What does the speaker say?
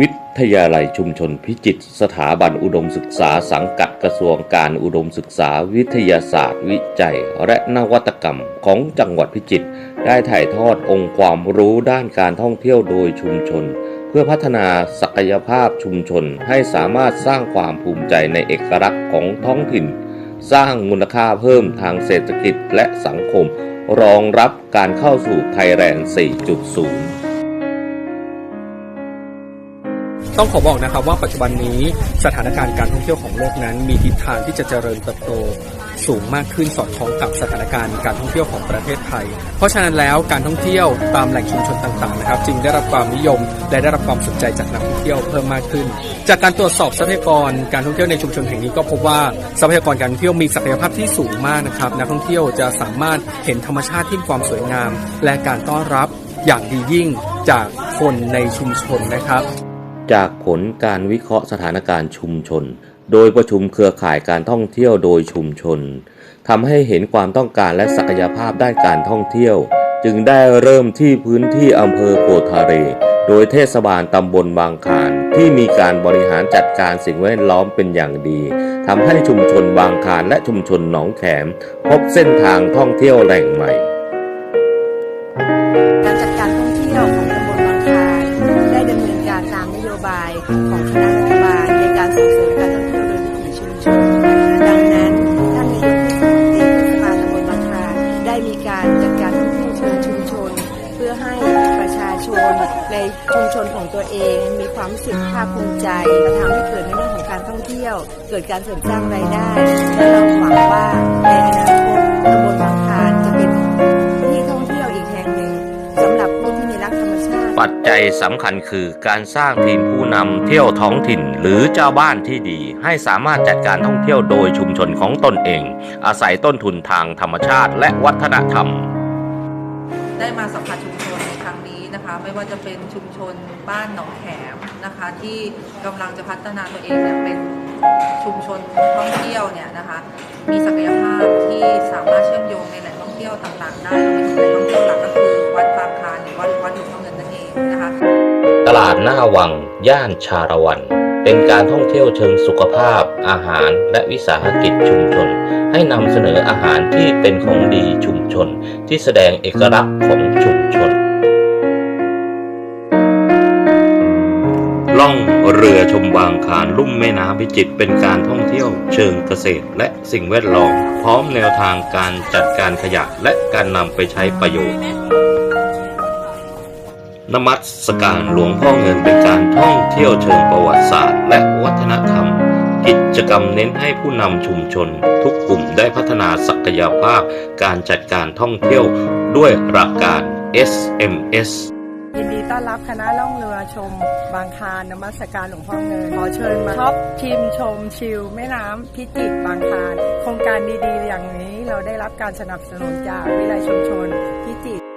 วิทยาลัยชุมชนพิจิตรสถาบันอุดมศึกษาสังกัดกระทรวงการอุดมศึกษาวิทยาศาสตร์ วิจัย และนวัตกรรมของจังหวัดพิจิตรได้ถ่ายทอดองค์ความรู้ด้านการท่องเที่ยวโดยชุมชน เพื่อพัฒนาศักยภาพชุมชนให้สามารถสร้างความภูมิใจในเอกลักษณ์ของท้องถิ่น สร้างมูลค่าเพิ่มทางเศรษฐกิจและสังคม รองรับการเข้าสู่ไทยแลนด์ 4.0 ต้องขอบอกนะครับว่าปัจจุบันนี้สถานการณ์การท่องเที่ยวของโลกนั้น มีทิศทางที่จะเจริญเติบโตสูงมากขึ้นสอดคล้องกับสถานการณ์การท่องเที่ยวของประเทศไทย เพราะฉะนั้นแล้วการท่องเที่ยวตามแหล่งชุมชนต่างๆนะครับจึงได้รับความนิยม และได้รับความสนใจจากนักท่องเที่ยวเพิ่มมากขึ้น จากการตรวจสอบทรัพยากรการท่องเที่ยวในชุมชนแห่งนี้ก็พบว่าทรัพยากรการท่องเที่ยวมีศักยภาพที่สูงมากนะครับนักท่องเที่ยวจะสามารถเห็นธรรมชาติที่มีความสวยงาม และการต้อนรับอย่างดียิ่งจากคนในชุมชนนะครับ จากผลการวิเคราะห์สถานการณ์ชุมชน โดยประชุมเครือข่ายการท่องเที่ยวโดยชุมชนทำให้เห็นความต้องการและศักยภาพด้านการท่องเที่ยว จึงได้เริ่มที่พื้นที่อำเภอโพธาเร โดยเทศบาลตำบลบางขานที่มีการบริหารจัดการสิ่งแวดล้อมเป็นอย่างดีทำให้ชุมชนบางขานและชุมชนหนองแขมพบเส้นทางท่องเที่ยวแหล่งใหม่ ของคณะรัฐบาลในการส่งเสริมการท่องเที่ยวโดยวิถีชุมชน ดังนั้นท่านนายกเทศบาลตำบลบางคาได้มีการจัดการท่องเที่ยวเชิงชุมชน เพื่อให้ประชาชนในชุมชนของตัวเอง มีความรู้สึกภาคภูมิใจและทำให้เกิดในเรื่องของการท่องเที่ยว เกิดการเสริมสร้างรายได้ ปัจจัยสำคัญคือการสร้างทีมผู้นำเที่ยวท้องถิ่น หรือเจ้าบ้านที่ดี ให้สามารถจัดการท่องเที่ยวโดยชุมชนของตนเอง อาศัยต้นทุนทางธรรมชาติและวัฒนธรรม ได้มาสัมผัสชุมชนในครั้งนี้นะคะ ไม่ว่าจะเป็นชุมชนบ้านหนองแขมนะคะ ที่กำลังจะพัฒนาตัวเองเนี่ยเป็นชุมชนท่องเที่ยวเนี่ยนะคะ มีศักยภาพที่สามารถเชื่อมโยงในแหล่งท่องเที่ยวต่างๆ ได้ ลาดหน้าวัง ย่านชาละวัน เป็นการท่องเที่ยวเชิงสุขภาพ อาหารและวิสาหกิจชุมชน ให้นำเสนออาหารที่เป็นของดีชุมชน ที่แสดงเอกลักษณ์ของชุมชน ล่องเรือชมบางคานลุ่มแม่น้ำพิจิตรเป็นการท่องเที่ยวเชิงเกษตรและสิ่งแวดล้อม พร้อมแนวทางการจัดการขยะและการนำไปใช้ประโยชน์ นมัสการหลวงพ่อเงินเป็นการท่องเที่ยวเชิงประวัติศาสตร์ และวัฒนธรรม กิจกรรมเน้นให้ผู้นำชุมชน ทุกกลุ่มได้พัฒนาศักยภาพ การจัดการท่องเที่ยวด้วยหลักการ SMS ยินดีต้อนรับคณะล่องเรือชม บางคานนมัสการหลวงพ่อเงินขอเชิญมาช็อปชิมชมชิลแม่น้ำพิจิตรบางคานโครงการดีๆ อย่างนี้เราได้รับการสนับสนุนจากวิทยาลัยชุมชนพิจิตร